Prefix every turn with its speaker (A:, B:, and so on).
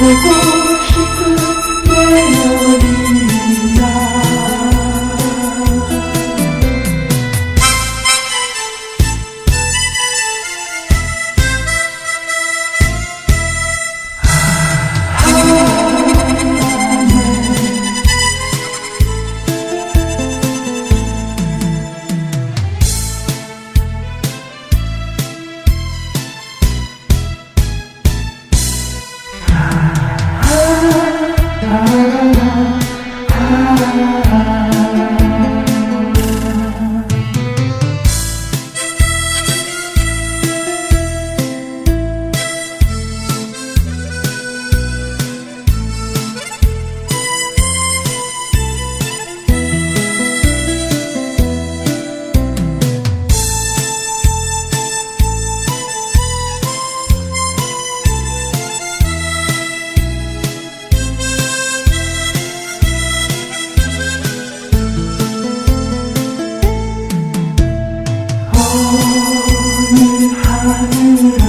A: 我不 Thank you. นหัน